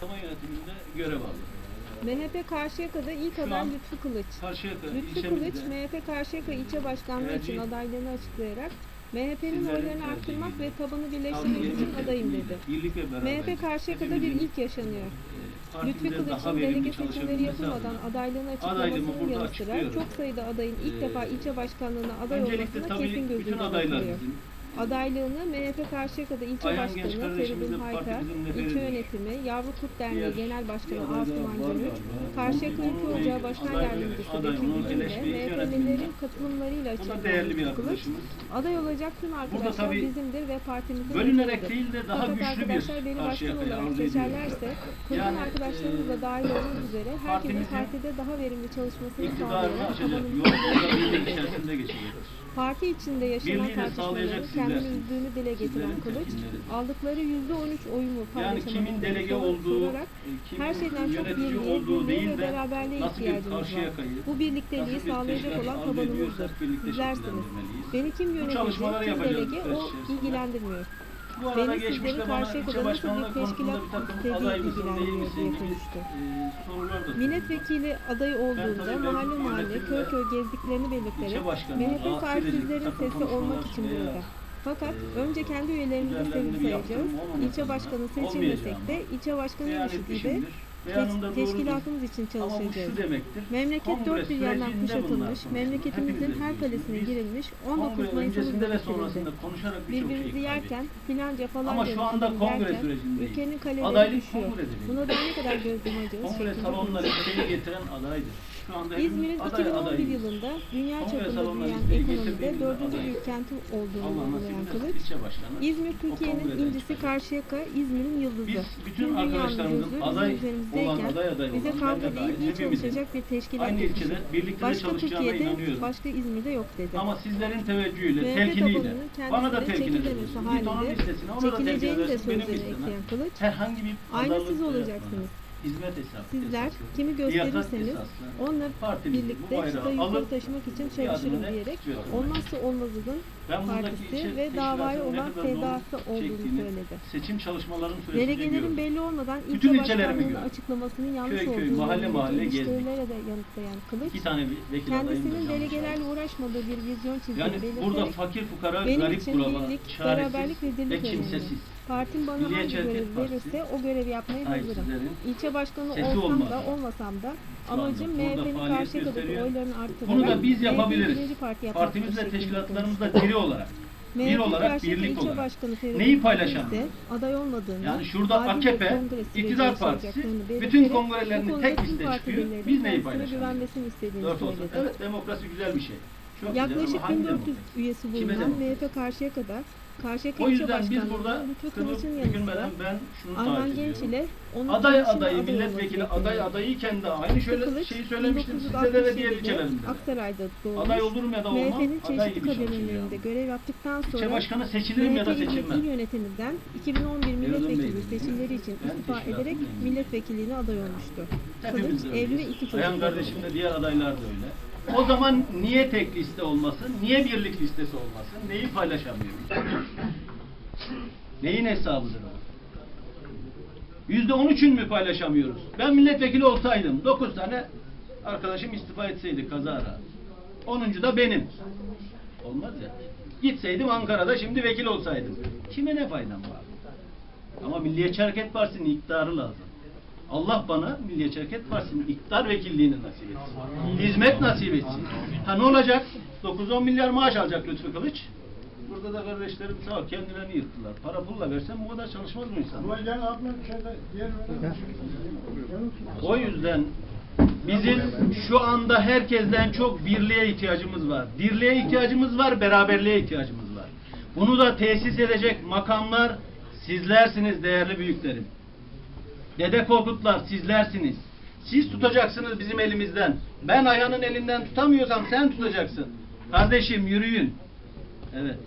Kamu yönetiminde görev aldı. MHP Karşıyaka'da ilk Şu aday an Lütfü Kılıç. Karşıyaka Lütfü Kılıç, ilçemizde MHP Karşıyaka ilçe başkanlığı Tercih- için adaylığını açıklayarak MHP'nin Sizlerin oylarını tercihi arttırmak ve tabanı birleştirmek için adayım dedi. Birlik ve beraberlik. MHP Karşıyaka'da bir ilk yaşanıyor. e, daha Kılıç'ın delege seçimleri yapılmadan adaylığını Adaylığımı açıklamasının burada yanı sıra açıklıyorum. çok sayıda adayın ilk Ee, defa ilçe başkanlığına aday Öncelikle olmasına tabii kesin bütün gözüyle adaylar bakılıyor. bizim. Adaylığını MHP Karşıyaka'da ilçe başkanı Feridun Hayka, partimizin ilçe yönetimi, Yavru Kurt Derneği Genel Başkanı Gönül, galiba. Karşıyaka Ülke Ocağı Başkan Yardımcısı Bekir Bey MHP'lilerin katılımlarıyla açıklanan aday olacak tüm arkadaşlar bizimdir ve partimizin Bölünerek değil de daha Fakat güçlü bir arkadaşlar beni başkan olarak seçerlerse Yani, arkadaşlarımız da dahil olmak üzere herkesin partide daha verimli çalışmasını sağlayarak. Parti içinde yaşanan Birliği de tartışmaların sağlayacak kendini sizlersiniz. üzdüğünü dile getiren Kılıç, aldıkları yüzde on üç oyumu Yani paylaşamadıkları kimin delege olduğu, sorarak e, kimin her şeyden çok birliğe, olduğu birliğe ve beraberliğe ihtiyacımız var. Bu birlikteliği sağlayacak olan tabanımızdır. Sizlersiniz. Beni kim yönetecek, kim delege o ilgilendirmiyor. Bu arada Beni geçmişte bana ilçe başkanlığı bir konusunda bir takım aday mısın değil misin gibi e, sorular da Milletvekili adayı olduğunda mahalle mahalle, köy köy gezdiklerini belirterek MHP sahipsizlerin sesi olmak için burada. Fakat önce kendi üyelerimizi bir sayacağız. İlçe başkanı seçilmesek de ilçe başkanı eşitliği teşkilatımız için çalışacağız. Memleket dört bir yandan kuşatılmış, memleketimizin her kalesine girilmiş, Kongre 19 Mayıs'ımız öncesinde ve sonrasında konuşarak şey Birbirimizi yerken filanca falan Ama şu anda kongre sürecindeyiz. ülkenin kaleleri düşüyor. Buna daha ne kadar göz yumacağız? Kongre salonları getiren adaydır. Şu anda İzmir'in aday 2011 adayız. yılında dünya çapında büyüyen ekonomide dördüncü büyük kenti olduğunu vurgulayan Kılıç. İzmir Türkiye'nin incisi. Karşıyaka, İzmir'in yıldızı. Biz bütün arkadaşlarımızın aday olan, aday aday bize kavga değil, iyi çalışacak bir teşkilat aynı ilçede birlikte Başka Türkiye'de, inanıyorum. başka İzmir'de yok dedi. Ama sizlerin teveccühüyle, telkiniyle, bana da telkin onun halinde çekileceğini de sözlerine ekleyen Kılıç, Herhangi bir aynı siz olacaksınız. Hizmet hesabı. Sizler esaslı, kimi gösterirseniz esaslı, onunla birlikte bayrağı çıta yukarı alıp taşımak için çalışırım diyerek olmazsa olmazının partisi ve davaya olan sevdası olduğunu söyledi. Seçim çalışmalarının süresince Delegelerin belli olmadan ilçe başkanlığının gördüm. açıklamasının yanlış Köy köy, olduğunu mahalle mahalle gezdik. de yanıtlayan Kılıç, İki tane vekil kendisinin delegelerle uğraşmadığı bir vizyon çizdiğini Yani burada belirterek fakir fukara, benim garip için kuraba, birlik, beraberlik ve ve dirlik kimsesiz. Partim bana Milliyetçi hangi Partisi, verirse o görevi yapmaya hazırım. İlçe başkanı olsam da olmasam da amacım MHP'nin Karşıyaka'daki gösteriyor. oylarını arttırarak Bunu da biz yapabiliriz. parti Partimiz ve konuştu. diri olarak. Bir olarak, birlik olarak. Neyi ise aday olmadığını, Yani şurada AKP, iktidar partisi bütün kongrelerini tek liste çıkıyor. Biz neyi istediğini Dört olsun. Evet demokrasi güzel bir şey. Çok Yaklaşık ama hangi 1400 demokrasi? üyesi bulunan? MHP Karşıyaka'da Karşıyaka O ilçe yüzden biz burada Lütfü kılıp sıra ben şunu Ayhan taahhüt Genç ediyorum. ile onun Aday kardeşinin adayı, aday milletvekili olması aday bekleniyor. adayıyken de aynı şöyle Kılıç, şeyi söylemiştim size de ve diğer 1967'de ilçelerimde. de. Aksaray'da doğmuş. Aday olurum ya da olmam, MHP'nin aday çeşitli gibi çalışacağım. kabinelerinde görev yaptıktan sonra İlçe başkanı seçilirim ya da MHP il- seçilmem. il yönetiminden 2011 milletvekili seçimleri için Ben istifa ederek milletvekilliğine aday olmuştu. Hepimiz Kılıç de evli ve öyleyiz. iki çocuk. Var. kardeşim de diğer adaylar da öyle. O zaman niye tek liste olmasın? Niye birlik listesi olmasın? Neyi paylaşamıyoruz? Neyin hesabıdır o? Yüzde on üçün mü paylaşamıyoruz? Ben milletvekili olsaydım, dokuz tane arkadaşım istifa etseydi kazara. Onuncu da benim. Olmaz ya. Gitseydim Ankara'da şimdi vekil olsaydım. Kime ne faydam var? Ama Milliyetçi Hareket Partisi'nin iktidarı lazım. Allah bana Milliyetçi Hareket Partisi'nin iktidar vekilliğini nasip etsin. Hizmet nasip etsin. Ha ne olacak? 9-10 milyar maaş alacak Lütfü Kılıç. Burada da kardeşlerim sağ ol kendilerini yırttılar. Para pulla versen bu kadar çalışmaz mı insan? Diğer O yüzden bizim şu anda herkesten çok birliğe ihtiyacımız var. Dirliğe ihtiyacımız var, beraberliğe ihtiyacımız var. Bunu da tesis edecek makamlar sizlersiniz değerli büyüklerim. Dede Korkutlar sizlersiniz. Siz tutacaksınız bizim elimizden. Ben Ayhan'ın elinden tutamıyorsam sen tutacaksın. Kardeşim yürüyün. Evet.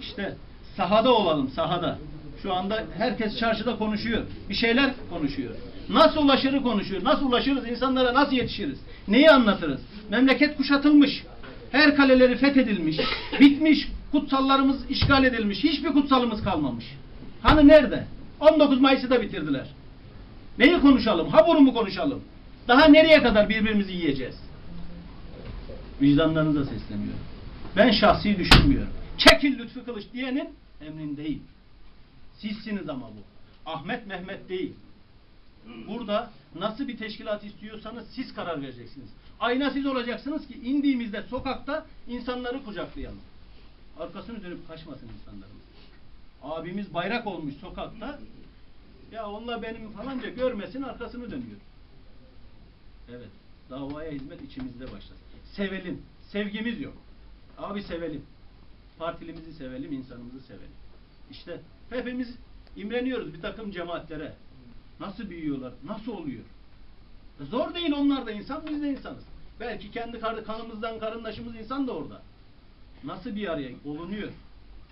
İşte sahada olalım sahada. Şu anda herkes çarşıda konuşuyor. Bir şeyler konuşuyor. Nasıl ulaşırı konuşuyor. Nasıl ulaşırız? insanlara nasıl yetişiriz? Neyi anlatırız? Memleket kuşatılmış. Her kaleleri fethedilmiş. Bitmiş. Kutsallarımız işgal edilmiş. Hiçbir kutsalımız kalmamış. Hani nerede? 19 Mayıs'ı da bitirdiler. Neyi konuşalım? Ha bunu mu konuşalım? Daha nereye kadar birbirimizi yiyeceğiz? Vicdanlarınıza sesleniyorum. Ben şahsi düşünmüyorum. Çekil Lütfü Kılıç diyenin emrindeyim. Sizsiniz ama bu. Ahmet Mehmet değil. Burada nasıl bir teşkilat istiyorsanız siz karar vereceksiniz. Ayna siz olacaksınız ki indiğimizde sokakta insanları kucaklayalım. Arkasını dönüp kaçmasın insanlarımız. Abimiz bayrak olmuş sokakta. Ya onlar benim falanca görmesin arkasını dönüyor. Evet. Davaya hizmet içimizde başlasın. Sevelim. Sevgimiz yok. Abi sevelim. Partilimizi sevelim, insanımızı sevelim. İşte hepimiz imreniyoruz bir takım cemaatlere. Nasıl büyüyorlar? Nasıl oluyor? Zor değil onlar da insan, biz de insanız. Belki kendi kanımızdan karındaşımız insan da orada. Nasıl bir araya olunuyor?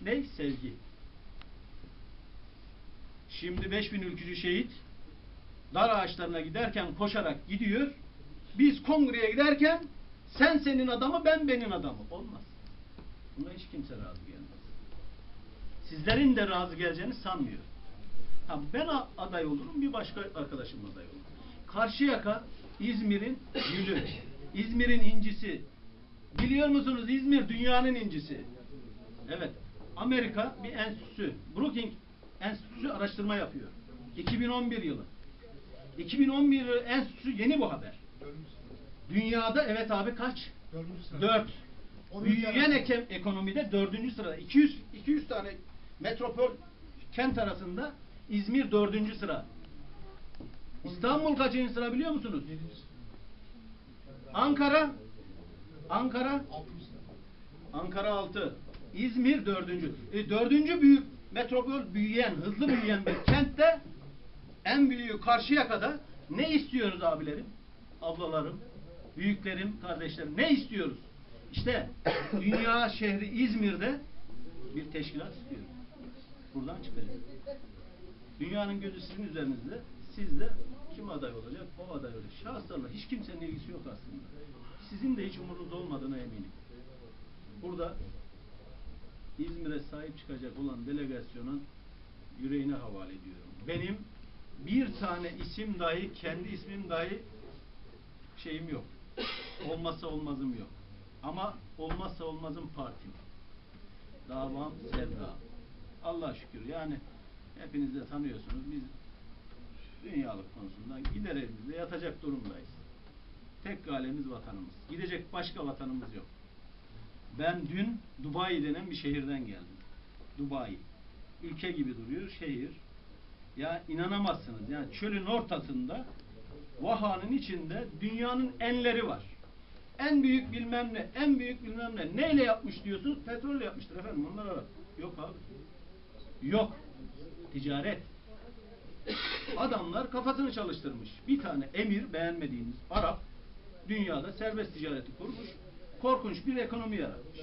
Ne? Sevgi. Şimdi 5000 ülkücü şehit dar ağaçlarına giderken koşarak gidiyor. Biz kongreye giderken sen senin adamı ben benim adamı. Olmaz. Buna hiç kimse razı gelmez. Sizlerin de razı geleceğini sanmıyorum. Ha, ben aday olurum, bir başka arkadaşım aday olur. Karşıyaka İzmir'in gülü, İzmir'in incisi. Biliyor musunuz İzmir dünyanın incisi. Evet. Amerika bir enstitüsü, Brookings Enstitüsü araştırma yapıyor. 2011 yılı. 2011 enstitüsü yeni bu haber. Dünyada evet abi kaç? Dört. Büyüyen ekem, ekonomide dördüncü sırada. 200, 200 tane metropol kent arasında İzmir dördüncü sıra. İstanbul kaçıncı sıra biliyor musunuz? Ankara Ankara Ankara 6. İzmir dördüncü. E, dördüncü büyük metropol büyüyen, hızlı büyüyen bir kentte en büyüğü Karşıyaka'da ne istiyoruz abilerim, ablalarım, büyüklerim, kardeşlerim ne istiyoruz? İşte dünya şehri İzmir'de bir teşkilat istiyoruz. Buradan çıkacak. Dünyanın gözü sizin üzerinizde. Siz de kim aday olacak? O aday olacak. Şahıslarla hiç kimsenin ilgisi yok aslında. Sizin de hiç umurunuz olmadığına eminim. Burada İzmir'e sahip çıkacak olan delegasyonun yüreğine havale ediyorum. Benim bir tane isim dahi, kendi ismim dahi şeyim yok. Olmazsa olmazım yok. Ama olmazsa olmazım partim. Davam sevda. Allah şükür yani hepiniz de tanıyorsunuz. Biz dünyalık konusunda gider evimizde yatacak durumdayız. Tek galemiz vatanımız. Gidecek başka vatanımız yok. Ben dün Dubai denen bir şehirden geldim. Dubai. Ülke gibi duruyor şehir. Ya inanamazsınız. Yani çölün ortasında vahanın içinde dünyanın enleri var. En büyük bilmem ne, en büyük bilmem ne. Neyle yapmış diyorsunuz? Petrolle yapmıştır efendim. Onlar ara. Yok abi. Yok. Ticaret. Adamlar kafasını çalıştırmış. Bir tane emir beğenmediğiniz Arap dünyada serbest ticareti kurmuş. Korkunç bir ekonomi yaratmış.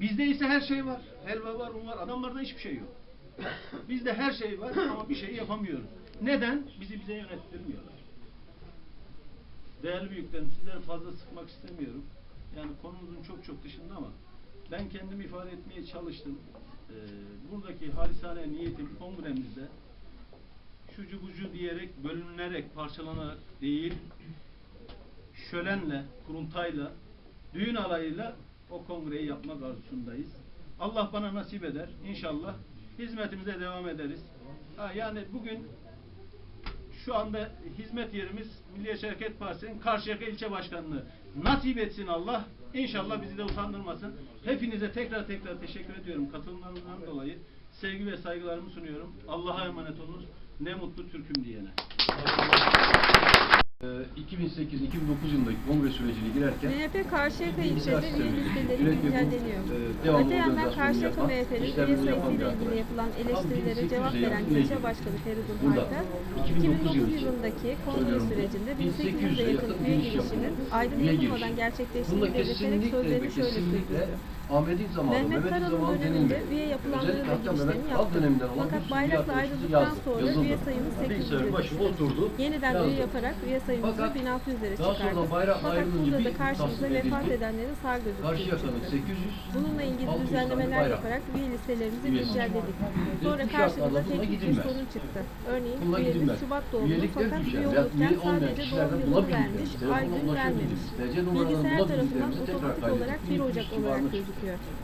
Bizde ise her şey var. Helva var, un var. Adamlarda hiçbir şey yok. Bizde her şey var ama bir şey yapamıyoruz. Neden? Bizi bize yönettirmiyorlar. Değerli büyüklerim, sizleri fazla sıkmak istemiyorum. Yani konumuzun çok çok dışında ama ben kendimi ifade etmeye çalıştım. Ee, buradaki halisane niyetim kongremizde şucu bucu diyerek, bölünerek, parçalanarak değil, şölenle, kurultayla, düğün alayıyla o kongreyi yapmak arzusundayız. Allah bana nasip eder. İnşallah hizmetimize devam ederiz. Ha, yani bugün şu anda hizmet yerimiz Milliyetçi Hareket Partisi'nin Karşıyaka İlçe Başkanlığı. Nasip etsin Allah. İnşallah bizi de utandırmasın. Hepinize tekrar tekrar teşekkür ediyorum katılımlarından dolayı. Sevgi ve saygılarımı sunuyorum. Allah'a emanet olunuz. Ne mutlu Türk'üm diyene. Ee, 2008-2009 yılındaki kongre sürecine girerken MHP bilgisayar ilçede üye listeleri güncelleniyor. e, Öte yandan yapan, MHP'nin üye sayısıyla ilgili yapılan eleştirilere 1800'e cevap veren ilçe başkanı Feridun Harika, 2009 2009 yılı yılındaki kongre sürecinde 1800'e 1800'e yakın üye giriş girişinin yapıldı. aydın Üye yapılmadan girişi. gerçekleştiğini belirterek sözlerini şöyle sürdürdü. Ahmet'in zamanı, Mehmet Mehmet'in Karalı zamanı döneminde üye yapılandırma girişlerini Mehmet yaptı. Fakat bayrakla ayrıldıktan sonra yazıldı. üye sayımız 800'e Bilgisayarın başına düştü. oturdu. Yeniden yazdı. üye yaparak üye sayımızı Fakat 1600'lere daha çıkardık. sonra bayrak Fakat burada da karşımıza vefat edenlerin sağ gözü Karşıyaka'nın 800, Bununla ilgili 600 tane düzenlemeler yaparak üye listelerimizi güncelledik. Sonra karşımıza şartlarda tek buna bir sorun çıktı. Örneğin gidilmez. Şubat doğumlu fakat üye olurken sadece doğum yılını vermiş, ay gün vermemiş. Bilgisayar tarafından otomatik olarak bir 1200 Ocak olarak civarına gözüküyor.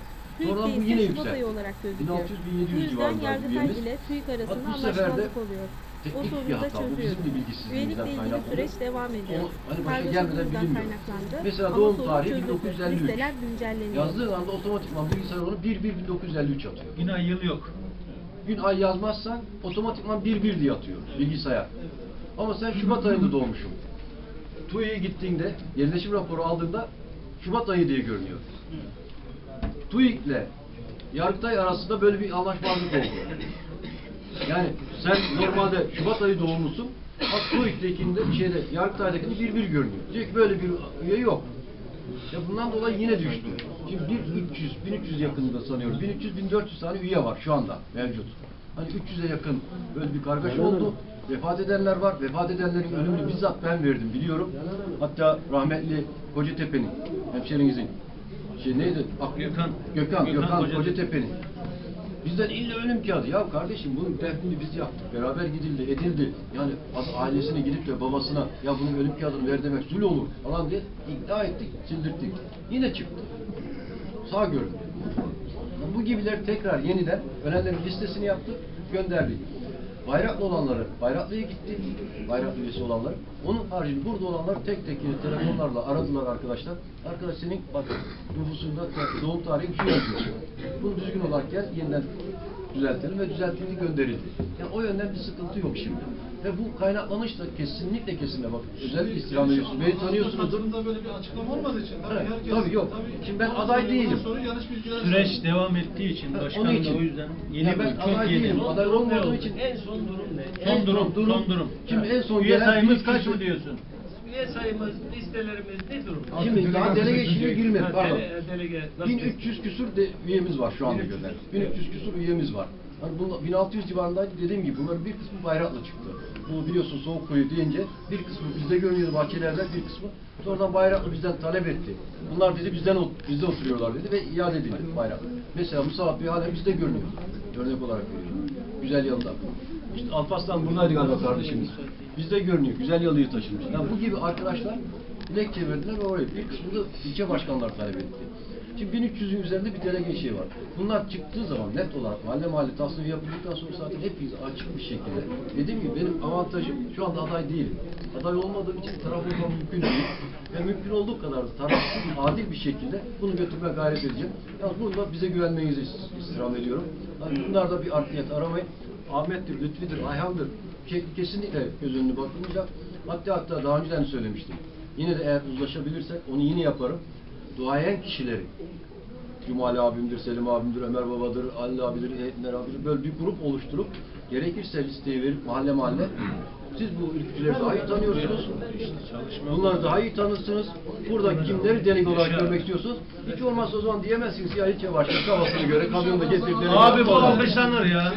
Sonradan bu TÜİK'te yine ise Şubat yükseldi. ayı olarak gözüküyor. 1600-1700 Bu yüzden civarında Yargıtay üyemiz. ile TÜİK arasında Bak bu sefer de anlaşmazlık oluyor. O teknik bir sorunu da hata. Bu bizim çözüyoruz. de bilgisizliğimizden Üyelikle ilgili kaynaklı. süreç devam ediyor. O hani başa gelmeden bilinmiyor. kaynaklandı. Mesela Ama doğum sorun tarihi çözüldü. 1953. Listeler güncelleniyor. Yazdığı anda otomatikman bilgisayar onu 1-1-1953 atıyor. Yine yıl yok. Gün ay yazmazsan otomatikman 1-1 diye atıyor bilgisayar. Ama sen Şubat ayında doğmuşsun. TUİ'ye gittiğinde, yerleşim raporu aldığında Şubat ayı diye görünüyor. TÜİK'le Yargıtay arasında böyle bir anlaşmazlık oldu. Yani sen normalde Şubat ayı doğumlusun, bak TÜİK'tekinde şeyde Yargıtay'dakinde bir bir görünüyor. Diyor ki böyle bir üye yok. Ya bundan dolayı yine düştü. Şimdi bir 300, 1300 yakınında sanıyorum. 1300, 1400 tane üye var şu anda mevcut. Hani 300'e yakın böyle bir kargaşa oldu. Vefat edenler var. Vefat edenlerin ölümünü bizzat ben verdim biliyorum. Hatta rahmetli Kocatepe'nin, hemşerinizin şey neydi? Ak- Gökhan. Gökhan, Gökhan Gökhan, Kocatepe. Kocatepe'nin. Bizden illa ölüm kağıdı. Ya kardeşim bunun defnini biz yaptık. Beraber gidildi, edildi. Yani ad- ailesine gidip de babasına ya bunun ölüm kağıdını ver demek zul olur falan diye ikna ettik, sildirttik. Yine çıktı. Sağ göründü. Bu gibiler tekrar yeniden ölenlerin listesini yaptık, gönderdik. Bayraklı olanları Bayraklı'ya gitti, bayraklı üyesi olanlar. Onun haricinde burada olanlar tek tek telefonlarla aradılar arkadaşlar. Arkadaş senin bak nüfusunda doğum tarihi şu yazıyor. Bunu düzgün olarak gel, yeniden düzeltelim ve düzeltildi gönderildi. Yani o yönden bir sıkıntı yok şimdi. Ve bu kaynaklanış da kesinlikle kesinlikle bak özellikle istirham ediyorsunuz. Beni tanıyorsunuzdur. Katılımda böyle bir açıklama olmadığı için tabii Evet, herkes tabii yok. Şimdi ben aday değilim. Süreç devam ettiği için Ha, başkan onun da için. o yüzden yeni Ya ben aday yeni. değilim, aday olmadığım için En son durum ne? Son durum, son durum. Şimdi en son Üye sayımız kaç mı diyorsun? Üye sayımız, listelerimiz ne durumda? Şimdi daha delege işine girmedi. Pardon. dele- delege nasıl 1300 küsur de üyemiz var şu anda gönder. 1300 küsur üyemiz var. Hani bunlar 1600 civarındaydı dediğim gibi bunların bir kısmı bayrakla çıktı. Bu biliyorsun soğuk kuyu deyince bir kısmı bizde görünüyordu bahçelerde bir kısmı sonradan bayraklı bizden talep etti. Bunlar bizi bizden bizde oturuyorlar dedi ve iade edildi bayrak. Mesela Musa bir halen bizde görünüyor. Örnek olarak veriyorum. Güzel yalıda. İşte Alparslan buradaydı galiba kardeşimiz. Bizde görünüyor. Güzel yalıyı taşımış. Yani bu gibi arkadaşlar dilekçe verdiler ve oraya bir kısmı da ilçe başkanları talep etti. Şimdi 1300'ün üzerinde bir delege şey var. Bunlar çıktığı zaman net olarak mahalle mahalle tasnif yapıldıktan sonra zaten hepimiz açık bir şekilde. Dediğim gibi benim avantajım şu anda aday değilim. Aday olmadığım için taraf olmam mümkün değil. Ve mümkün olduğu kadar da tarafsız, adil bir şekilde bunu götürmeye gayret edeceğim. Yalnız bunda bize güvenmenizi is- istirham ediyorum. Yani bunlarda bir art niyet aramayın. Ahmet'tir, Lütfi'dir, Ayhan'dır. Kesinlikle göz önüne bakılmayacak. Hatta hatta daha önceden söylemiştim. Yine de eğer uzlaşabilirsek onu yine yaparım. Duayen kişileri Cumali abimdir, Selim abimdir, Ömer babadır, Ali abidir, Eğitimler abidir. Böyle bir grup oluşturup gerekirse listeyi verip mahalle mahalle siz bu ülkücüleri daha iyi tanıyorsunuz. Bunları daha iyi tanırsınız. Burada kimleri delik olarak görmek istiyorsunuz? Hiç olmazsa o zaman diyemezsiniz ya ilçe başkanı kafasına göre kamyonda getirdiler. Abi bu alkışlanır ya.